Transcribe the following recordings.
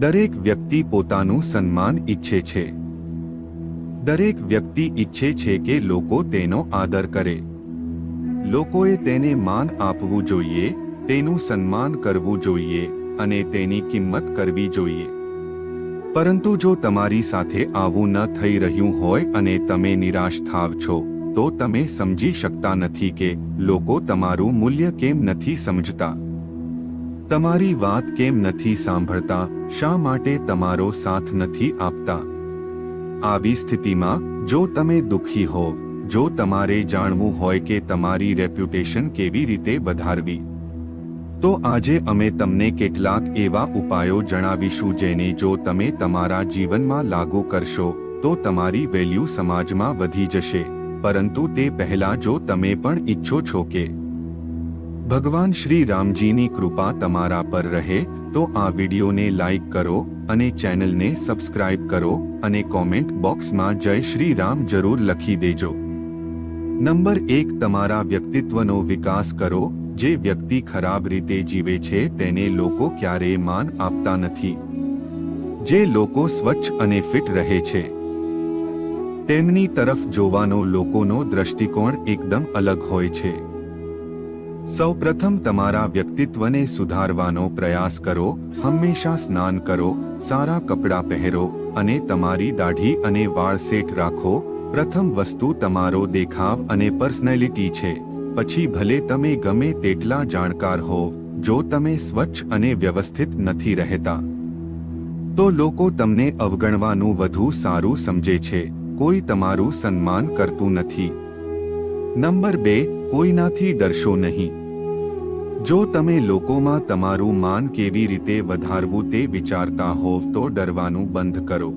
દરેક વ્યક્તિ પોતાનું સન્માન ઈચ્છે છે. દરેક વ્યક્તિ ઈચ્છે છે કે લોકો તેનો આદર કરે. લોકોએ તેને માન આપવું જોઈએ, તેનું સન્માન કરવું જોઈએ અને તેની કિંમત કરવી જોઈએ. પરંતુ જો તમારી સાથે આવું ન થઈ રહ્યું હોય અને તમે નિરાશ થાવ છો, તો તમે સમજી શકતા નથી કે લોકો તમારું મૂલ્ય કેમ નથી સમજતા. તમારી વાત કેમ નથી સાંભળતા? શા માટે તમારો સાથ નથી આપતા? આવી સ્થિતિમાં, જો તમે દુઃખી હોવ જો તમારે જાણવું હોય કે તમારી રેપ્યુટેશન કેવી રીતે વધારવી, તો આજે અમે તમને કેટલાક એવા ઉપાયો જણાવીશું જેને જો તમે તમારા જીવનમાં લાગુ કરશો, તો તમારી વેલ્યુ સમાજમાં વધી જશે. પરંતુ તે પહેલા જો તમે પણ ઈચ્છો છો કે ભગવાન શ્રી રામજીની કૃપા તમારા પર રહે, તો આ વિડીયોને લાઇક કરો અને ચેનલને સબસ્ક્રાઇબ કરો અને કોમેન્ટ બોક્સમાં જય શ્રી રામ જરૂર લખી દેજો. નંબર એક, તમારા વ્યક્તિત્વનો વિકાસ કરો, જે વ્યક્તિ ખરાબ રીતે જીવે છે તેને લોકો ક્યારેય માન આપતા નથી. જે લોકો સ્વચ્છ અને ફિટ રહે છે. તેમની તરફ જોવાનો લોકોનો દ્રષ્ટિકોણ એકદમ અલગ હોય છે. સૌપ્રથમ તમારા વ્યક્તિત્વને સુધારવાનો પ્રયાસ કરો, હંમેશા સ્નાન કરો, સારા કપડાં પહેરો અને તમારી દાઢી અને વાળ સેટ રાખો. પ્રથમ વસ્તુ તમારો દેખાવ અને પર્સનાલિટી છે. પછી ભલે તમે ગમે તેટલા જાણકાર હો જો તમે સ્વચ્છ અને વ્યવસ્થિત નથી રહેતા, તો લોકો તમને અવગણવાનું વધુ સારું સમજે છે. કોઈ તમારું સન્માન કરતું નથી. નંબર બે, કોઈનાથી ડરશો નહીં. જો તમે લોકોમાં તમારું માન કેવી રીતે વધારવું તે વિચારતા હોવ તો ડરવાનું બંધ કરો.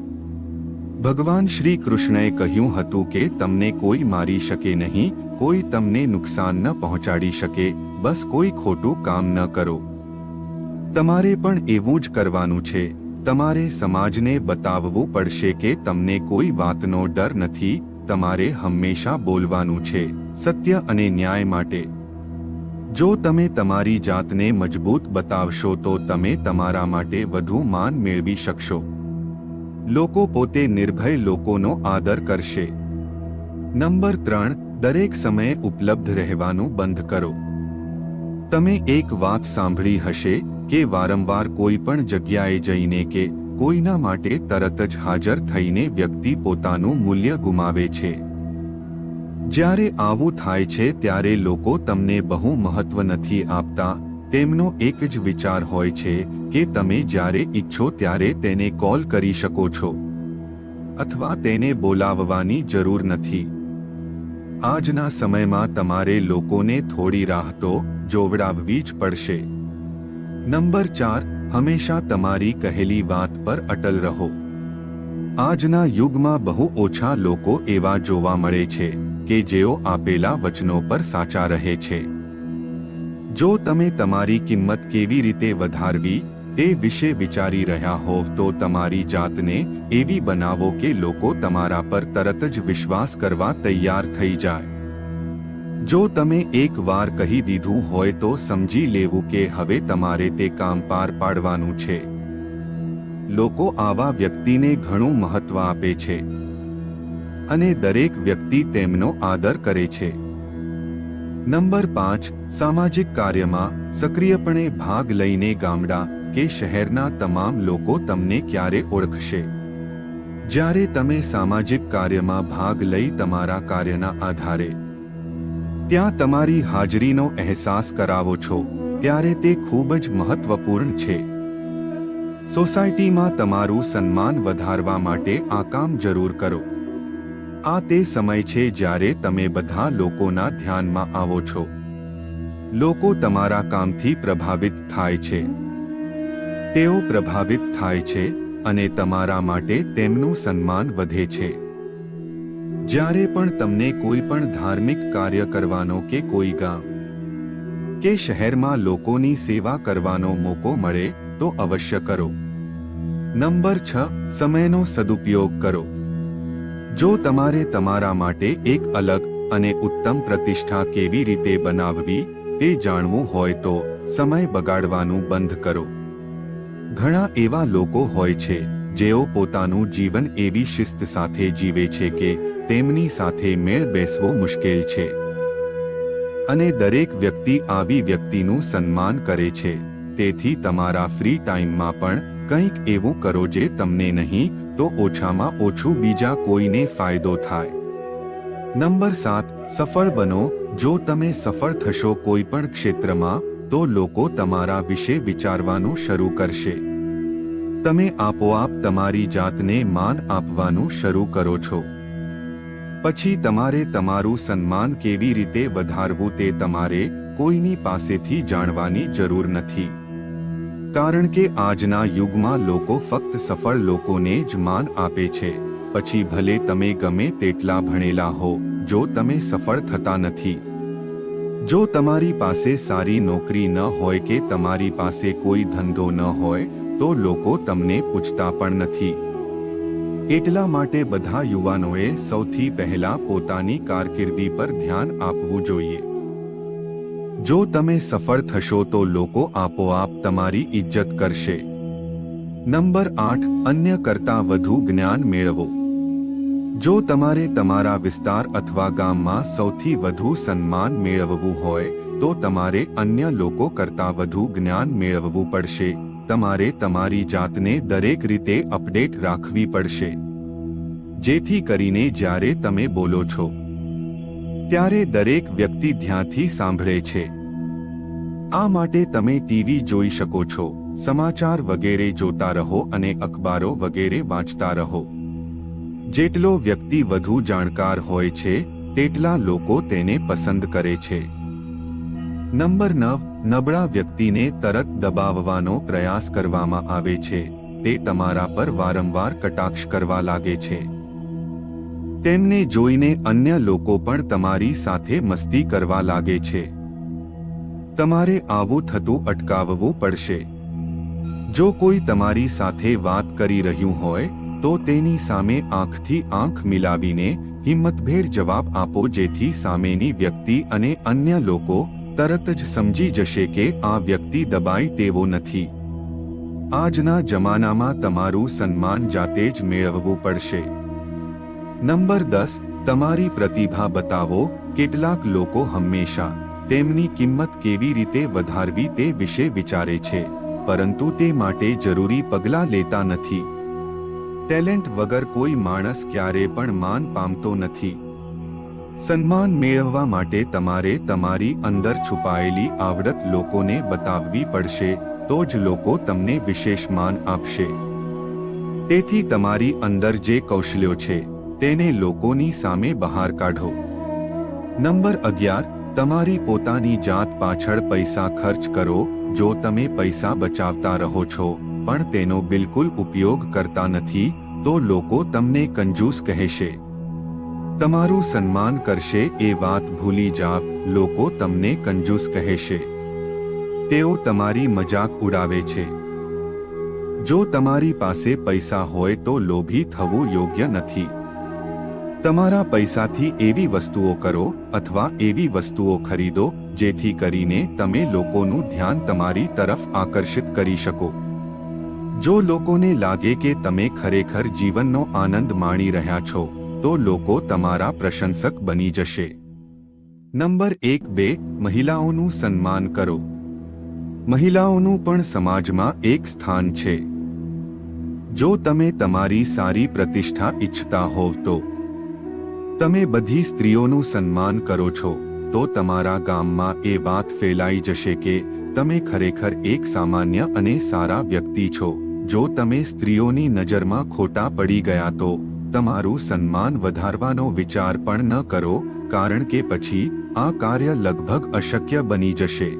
ભગવાન શ્રી કૃષ્ણએ કહ્યું હતું કે તમને કોઈ મારી શકે નહીં, કોઈ તમને નુકસાન ન પહોંચાડી શકે, બસ કોઈ ખોટું કામ ન કરો. તમારે પણ એવું જ કરવાનું છે. તમારે સમાજને બતાવવું પડશે કે તમને કોઈ વાતનો ડર નથી, તમારે હંમેશા બોલવાનું છે, સત્ય અને ન્યાય માટે. જો તમે તમારી જાતને મજબૂત બતાવશો તો તમે તમારા માટે વધુ માન મેળવી શકશો. લોકો પોતે નિર્ભય લોકોનો આદર કરશે. નંબર ત્રણ, દરેક સમયે ઉપલબ્ધ રહેવાનું બંધ કરો. તમે એક વાત સાંભળી હશે કે વારંવાર કોઈ પણ જગ્યાએ જઈને કે કોઈના માટે તરત જ હાજર થઈને વ્યક્તિ પોતાનું મૂલ્ય ગુમાવે છે. જ્યારે આવું થાય છે ત્યારે લોકો તમને બહુ મહત્વ નથી આપતા, તેમનો એક જ વિચાર હોય છે કે તમે જ્યારે ઈચ્છો ત્યારે તેને કોલ કરી શકો છો. અથવા તેને બોલાવવાની જરૂર નથી. આજના સમયમાં તમારે લોકોને થોડી રાહતો જોવડાવવી જ પડશે. નંબર ચાર, હંમેશા તમારી કહેલી વાત પર અટલ રહો. આજના યુગમાં બહુ ઓછા લોકો એવા જોવા મળે છે. કે જેઓ આપેલા વચનો પર સાચા રહે છે. જો તમે તમારી કિંમત કેવી રીતે વધારવી, તે વિશે વિચારી રહ્યા હોવ તો તમારી જાતને એવી બનાવો કે લોકો તમારા પર તરત જ વિશ્વાસ કરવા તૈયાર થઈ જાય. જો તમે એક વાર કહી દીધું હોય તો સમજી લેવું કે હવે તમારે તે કામ પાર પાડવાનું છે. લોકો આવા વ્યક્તિને ઘણું મહત્વ આપે છે. અને દરેક વ્યક્તિ તેમનો આદર કરે છે. નંબર પાંચ, સામાજિક કાર્યમાં સક્રિયપણે ભાગ લઈને ગામડા કે શહેરના તમામ લોકો તમને ક્યારે ઓળખશે? જ્યારે તમે સામાજિક કાર્યમાં ભાગ લઈ તમારા કાર્યના આધારે ત્યાં તમારી હાજરીનો અહેસાસ કરાવો છો, ત્યારે તે ખૂબ જ મહત્વપૂર્ણ છે. સોસાયટીમાં તમારું સન્માન વધારવા માટે આ કામ જરૂર કરો. આ તે સમય છે જ્યારે તમે બધા લોકોના ધ્યાનમાં આવો છો. લોકો તમારા કામથી પ્રભાવિત થાય છે. તેઓ પ્રભાવિત થાય છે અને તમારા માટે તેમનું સન્માન વધે છે. જ્યારે પણ તમને કોઈ પણ ધાર્મિક કાર્ય કરવાનો કે કોઈ ગામ કે શહેરમાં લોકોની સેવા કરવાનો મોકો મળે તો અવશ્ય કરો. નંબર છ, સમયનો સદુપયોગ કરો. જો તમારે તમારા માટે એક અલગ અને ઉત્તમ પ્રતિષ્ઠા કેવી રીતે બનાવવી તે જાણવું હોય તો સમય બગાડવાનું બંધ કરો. ઘણા એવા લોકો હોય છે, જેઓ પોતાનું જીવન એવી શિસ્ત સાથે જીવે છે કે તેમની સાથે મેળ બેસવો મુશ્કેલ છે. અને દરેક વ્યક્તિ આવી વ્યક્તિનું સન્માન કરે છે. તેથી તમારા ફ્રી ટાઈમમાં પણ કંઈક એવું કરો જે તમને નહીં તો ઓછામાં ઓછું બીજા કોઈને ફાયદો થાય. નંબર સાત, સફળ બનો. જો તમે સફળ થશો કોઈ પણ ક્ષેત્રમાં, તો લોકો તમારા વિશે વિચારવાનું શરૂ કરશે. તમે આપોઆપ તમારી જાતને માન આપવાનું શરૂ કરો છો. પછી તમારે તમારું સન્માન કેવી રીતે વધારવું તે તમારે કોઈની પાસેથી જાણવાની જરૂર નથી. કારણ કે આજના યુગમાં લોકો ફક્ત સફળ લોકોને જ માન આપે છે. પછી ભલે તમે ગમે તેટલા ભણેલા હો, જો તમે સફળ થતા નથી. જો તમારી પાસે સારી નોકરી ન હોય કે તમારી પાસે કોઈ ધંધો ન હોય, તો લોકો તમને પૂછતા પણ નથી. એટલા માટે બધા યુવાનોએ સૌથી પહેલા પોતાની કારકિર્દી પર ધ્યાન આપવું જોઈએ. જો તમે સફળ થશો તો લોકો આપોઆપ તમારી ઇજ્જત કરશે. નંબર આઠ, અન્ય કરતાં વધુ જ્ઞાન મેળવો. જો તમારે તમારા વિસ્તાર અથવા ગામમાં સૌથી વધુ સન્માન મેળવવું હોય, તો તમારે અન્ય લોકો કરતાં વધુ જ્ઞાન મેળવવું પડશે. તમારે તમારી જાતને દરેક રીતે અપડેટ રાખવી પડશે. જેથી કરીને જ્યારે તમે બોલો છો ત્યારે દરેક વ્યક્તિ ધ્યાનથી સાંભળે છે. આ માટે તમે ટીવી જોઈ શકો છો, સમાચાર વગેરે જોતા રહો અને અખબારો વગેરે વાંચતા રહો. જેટલો વ્યક્તિ વધુ જાણકાર હોય છે, તેટલા લોકો તેને પસંદ કરે છે. નંબર નવ, નબળા વ્યક્તિને તરત દબાવવાનો પ્રયાસ કરવામાં આવે છે, તે તમારા પર વારંવાર કટાક્ષ કરવા લાગે છે. તેમને જોઈને અન્ય લોકો પણ તમારી સાથે મસ્તી કરવા લાગે છે. તમારે આવું થતું અટકાવવું પડશે. જો કોઈ તમારી સાથે વાત કરી રહ્યું હોય, તો તેની સામે આંખથી આંખ મિલાવીને હિંમતભેર જવાબ આપો જેથી સામેની વ્યક્તિ અને અન્ય લોકો તરત જ સમજી જશે કે આ વ્યક્તિ દબાઈ તેવો નથી. આજના જમાનામાં તમારું સન્માન જાતે જ મેળવવું પડશે. નંબર દસ, તમારી પ્રતિભા બતાવો, કેટલાક લોકો હંમેશા તેમની કિંમત કેવી રીતે વધારવી તે વિશે વિચારે છે, પરંતુ તે માટે જરૂરી પગલાં લેતા નથી. ટેલેન્ટ વગર કોઈ માણસ ક્યારે પણ માન પામતો નથી. સન્માન મેળવવા માટે તમારે તમારી અંદર છુપાયેલી આવડત લોકોને બતાવવી પડશે, તો જ લોકો તમને વિશેષ માન આપશે. તેથી તમારી અંદર જે કૌશલ્યો છે તેને લોકોની સામે બહાર કાઢો. નંબર અગિયાર, તમારી પોતાની જાત પાછળ પૈસા ખર્ચ કરો, જો તમે પૈસા બચાવતા રહો છો, પણ તેનો બિલકુલ ઉપયોગ કરતા નથી, તો લોકો તમને કંજૂસ કહેશે. તમારું સન્માન કરશે, એ વાત ભૂલી જાવ લોકો તમને કંજૂસ કહેશે. તેઓ તમારી મજાક ઉડાવે છે. જો તમારી પાસે પૈસા હોય તો લોભી થવું યોગ્ય નથી. તમારા પૈસાથી એવી વસ્તુઓ કરો અથવા એવી વસ્તુઓ ખરીદો, જેથી કરીને તમે લોકોનું ધ્યાન તમારી તરફ આકર્ષિત કરી શકો. જો લોકોને લાગે કે તમે ખરેખર જીવનનો આનંદ માણી રહ્યા છો, તો લોકો તમારા પ્રશંસક બની જશે. નંબર એક બે, મહિલાઓનું સન્માન કરો. મહિલાઓનું પણ સમાજમાં એક સ્થાન છે. જો તમે તમારી સારી પ્રતિષ્ઠા ઈચ્છતા હોવ તો તમે બધી સ્ત્રીઓનું સન્માન કરો છો, તો તમારા ગામમાં એ વાત ફેલાઈ જશે કે તમે ખરેખર એક સામાન્ય અને સારા વ્યક્તિ છો. જો તમે સ્ત્રીઓની નજરમાં ખોટા પડી ગયા તો તમારું સન્માન વધારવાનો વિચાર પણ ન કરો, કારણ કે પછી આ કાર્ય લગભગ અશક્ય બની જશે.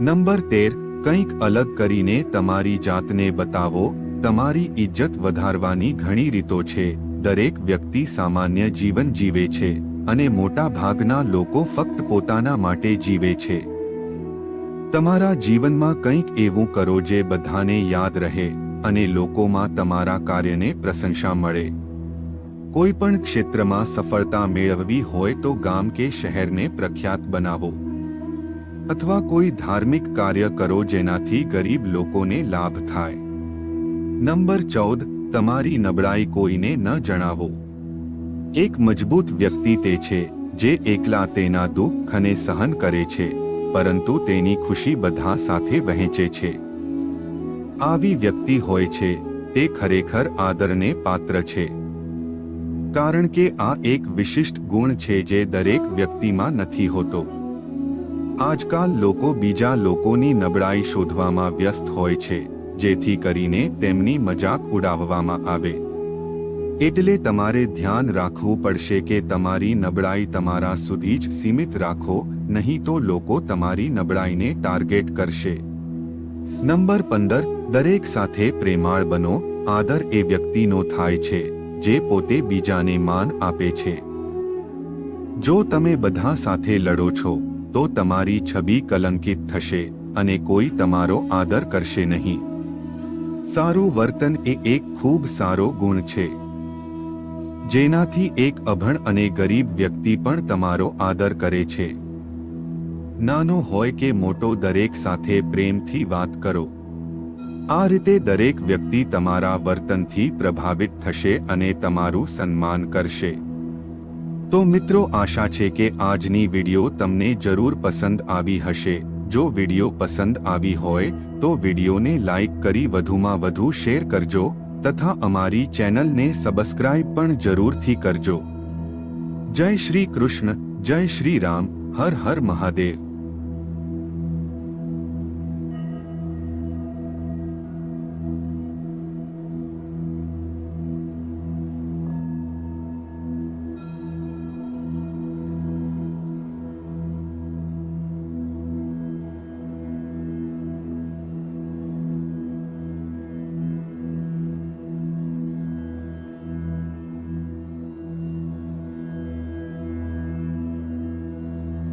નંબર તેર, કંઈક અલગ કરીને તમારી જાતને બતાવો. તમારી ઇજ્જત વધારવાની ઘણી રીતો છે. દરેક વ્યક્તિ સામાન્ય જીવન જીવે છે અને મોટા ભાગના લોકો ફક્ત પોતાના માટે જીવે છે. તમારા જીવનમાં કંઈક એવું કરો જે બધાને યાદ રહે અને લોકોમાં તમારા કાર્યને પ્રશંસા મળે. કોઈ પણ ક્ષેત્રમાં સફળતા મેળવવી હોય તો ગામ કે શહેરને પ્રખ્યાત બનાવો. અથવા કોઈ ધાર્મિક કાર્ય કરો જેનાથી ગરીબ લોકોને લાભ થાય. નંબર ચૌદ તમારી નબળાઈ કોઈને ન જણાવો. એક મજબૂત વ્યક્તિ તે છે, જે એકલા તેના દુઃખને સહન કરે છે, પરંતુ તેની ખુશી બધા સાથે વહેંચે છે. આવી વ્યક્તિ હોય છે, તે ખરેખર આદરને પાત્ર છે. કારણ કે આ એક વિશિષ્ટ ગુણ છે જે દરેક વ્યક્તિમાં નથી હોતો. આજકાલ લોકો બીજા લોકોની નબળાઈ શોધવામાં વ્યસ્ત હોય છે. જેથી કરીને તેમની મજાક ઉડાવવામાં આવે. એટલે તમારે ધ્યાન રાખવું પડશે કે તમારી નબળાઈ તમારા સુધી જ સીમિત રાખો, નહીં તો લોકો તમારી નબળાઈને ટાર્ગેટ કરશે. નંબર પંદર, દરેક સાથે પ્રેમાળ બનો, આદર એ વ્યક્તિનો થાય છે, જે પોતે બીજાને માન આપે છે. જો તમે બધા સાથે લડો છો, તો તમારી છબી કલંકિત થશે, અને કોઈ તમારો આદર કરશે નહીં. સારું વર્તન એ એક ખૂબ સારો ગુણ છે. જેનાથી એક અભણ અને ગરીબ વ્યક્તિ પણ તમારો આદર કરે છે. નાનો હોય કે મોટો દરેક સાથે પ્રેમથી વાત કરો. આ રીતે દરેક વ્યક્તિ તમારા વર્તનથી પ્રભાવિત થશે અને તમારું સન્માન કરશે. તો મિત્રો આશા છે કે આજની વિડિયો તમને જરૂર પસંદ આવી હશે. જો વીડિયો પસંદ આવી હોય તો વિડીયોને લાઇક કરી વધુમાં વધુ શેર કરજો તથા અમારી ચેનલને સબસ્ક્રાઇબ પણ જરૂરથી કરજો. જય શ્રી કૃષ્ણ, જય શ્રી રામ, હર હર મહાદેવ.